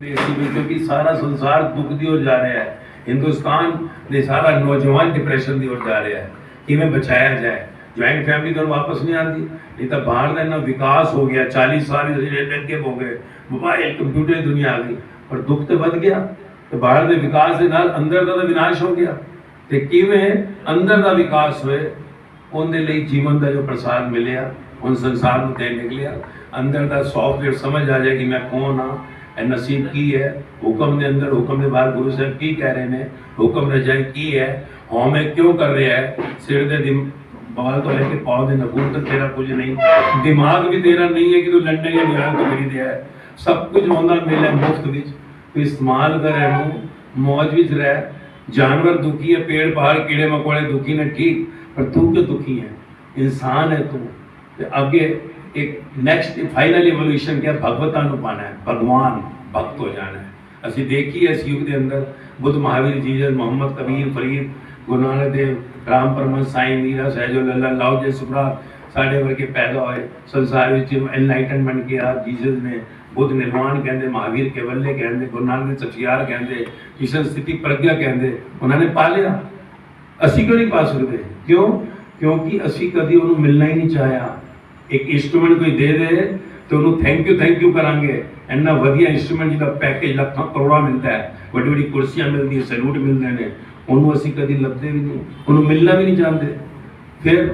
ਦੇਸ਼ ਵਿੱਚ ਕਿਉਂਕਿ ਸਾਰਾ ਸੰਸਾਰ ਦੁੱਖ ਦੀ ਹੋ ਜਾ ਰਿਹਾ ਹੈ ਹਿੰਦੁਸਤਾਨ ਦੇ ਸਾਰਾ ਨੌਜਵਾਨ ਡਿਪਰੈਸ਼ਨ ਦੀ ਹੋ ਜਾ ਰਿਹਾ ਹੈ ਕਿਵੇਂ ਬਚਾਇਆ ਜਾਏ ਜੁਆਇੰਟ ਫੈਮਿਲੀ ਤੋਂ ਵਾਪਸ ਨਹੀਂ ਆਉਂਦੀ ਨਹੀਂ ਤਾਂ ਬਾਹਰ ਦਾ ਇੰਨਾ ਵਿਕਾਸ ਹੋ ਗਿਆ 40 ਸਾਲ ਅੱਗੇ ਹੋ ਗਏ ਮੋਬਾਈਲ ਕੰਪਿਊਟਰ ਦੁਨੀਆ ਆ ਗਈ ਪਰ ਦੁੱਖ ਤੇ ਵੱਧ ਗਿਆ ਤੇ ਬਾਹਰ ਦੇ ਵਿਕਾਸ ਦੇ ਨਾਲ ਅੰਦਰ ਦਾ ਤਾਂ ਵਿਨਾਸ਼ ਹੋ ਗਿਆ ਤੇ ਕਿਵੇਂ ਅੰਦਰ ਦਾ ਵਿਕਾਸ ਹੋਏ ਉਹਦੇ ਲਈ ਜੀਵਨ ਦਾ ਜੋ ਪ੍ਰਸਾਦ ਮਿਲਿਆ ਉਹ ਸੰਸਾਰ ਨੂੰ ਤੇ ਨਿਕਲਿਆ ਅੰਦਰ ਦਾ ਸੌਫਟਵੇਅਰ ਸਮਝ ਆ ਜਾਏ ਕਿ ਮੈਂ ਕੌਣ ਆ ਇਹ ਨਸੀਬ ਕੀ ਹੈ? ਹੁਕਮ ਦੇ ਅੰਦਰ, ਹੁਕਮ ਦੇ ਬਾਹਰ ਗੁਰੂ ਸਾਹਿਬ ਕੀ ਕਹਿ ਰਹੇ ਨੇ? ਹੁਕਮ ਰਜਾਈ ਕੀ ਹੈ? ਹਉਮੈ ਕਿਉਂ ਕਰ ਰਿਹਾ ਹੈ? ਸਿਰ ਦੇ ਦਿਮ ਬਾਲ ਤੋਂ ਲੈ ਕੇ ਪਾਉ ਦੇ ਨਗੂਰ ਤੱਕ ਤੇਰਾ ਕੁਝ ਨਹੀਂ। ਦਿਮਾਗ ਵੀ ਤੇਰਾ ਨਹੀਂ ਹੈ ਕਿ ਤੂੰ ਲੰਡਨ ਜਾਂ ਨਿਊਯਾਰਕ ਤੋਂ ਖਰੀਦਿਆ ਹੈ। ਸਭ ਕੁਝ ਹੁੰਦਾ ਮਿਲਿਆ ਮੁਫਤ ਵਿੱਚ। ਤੂੰ ਇਸਤੇਮਾਲ ਕਰ ਇਹਨੂੰ ਮौज ਵਿੱਚ ਰਹਿ। ਜਾਨਵਰ ਦੁਖੀ ਹੈ, ਪੇੜ, ਪਹਾੜ ਕੀੜੇ ਮਕੌੜੇ ਦੁਖੀ ਨੇ, ਠੀਕ। ਪਰ ਤੂੰ ਕਿਉਂ ਦੁਖੀ ਹੈ? ਇਨਸਾਨ ਹੈ ਤੂੰ। ਤੇ ਅੱਗੇ ਇੱਕ ਨੈਕਸਟ ਫਾਈਨਲ ਇਵੋਲੂਸ਼ਨ ਕਿਆ ਭਗਵਤਾਂ ਨੂੰ ਪਾਣਾ ਹੈ, ਭਗਵਾਨ ਭਗਤ ਹੋ ਜਾਣਾ ਹੈ। ਅਸੀਂ ਦੇਖੀਏ ਇਸ ਯੁੱਗ ਦੇ ਅੰਦਰ, Buddha Mahavir Jesus Mohammed Kabir Farid, Guru Nanak Dev, Ram Paramhans, Sai Meera, Sahajo Lalla, Lao Tzu ਸੁਭਰਾ, ਸਾਡੇ ਵਰਗੇ ਪੈਦਾ ਹੋਏ ਸੰਸਾਰ ਵਿੱਚ ਐਨਲਾਈਟਨਮੈਂਟ ਕਿਹਾ ਜੀਸਸ ਨੇ, ਬੁੱਧ ਨਿਰਵਾਣ ਕਹਿੰਦੇ, ਮਹਾਵੀਰ ਕੇਵਲੇ ਕਹਿੰਦੇ, ਗੁਰੂ ਨਾਨਕ ਦੇ ਸਚਿਆਰ ਕਹਿੰਦੇ ਕਿਸ਼ਨ ਸਥਿਤੀ ਪ੍ਰਗਿਆ ਕਹਿੰਦੇ, ਉਹਨਾਂ ਨੇ ਪਾ ਲਿਆ। ਅਸੀਂ ਕਿਉਂ ਨਹੀਂ ਪਾ ਸਕਦੇ? ਕਿਉਂ? ਕਿਉਂਕਿ ਅਸੀਂ ਕਦੀ ਉਹਨੂੰ ਮਿਲਣਾ ਹੀ ਨਹੀਂ ਚਾਹਿਆ। ਇੱਕ ਇਨਸਟਰੂਮੈਂਟ ਕੋਈ ਦੇ ਦੇ ਤੇ ਉਹਨੂੰ ਥੈਂਕ ਯੂ ਥੈਂਕ ਯੂ ਕਰਾਂਗੇ। ਇੰਨਾ ਵਧੀਆ ਇਨਸਟਰੂਮੈਂਟ ਜਿਹਦਾ ਪੈਕੇਜ ਲੱਖਾਂ ਕਰੋੜਾਂ ਮਿਲਦਾ ਹੈ। ਵੱਡੀ ਵੱਡੀ ਕੁਰਸੀਆਂ ਮਿਲਦੀਆਂ ਸੈਲੂਟ ਮਿਲਦੇ ਨੇ। ਉਹਨੂੰ ਅਸੀਂ ਕਦੀ ਲੱਭਦੇ ਵੀ ਨਹੀਂ। ਉਹਨੂੰ ਮਿਲਣਾ ਵੀ ਨਹੀਂ ਚਾਹੁੰਦੇ। ਫਿਰ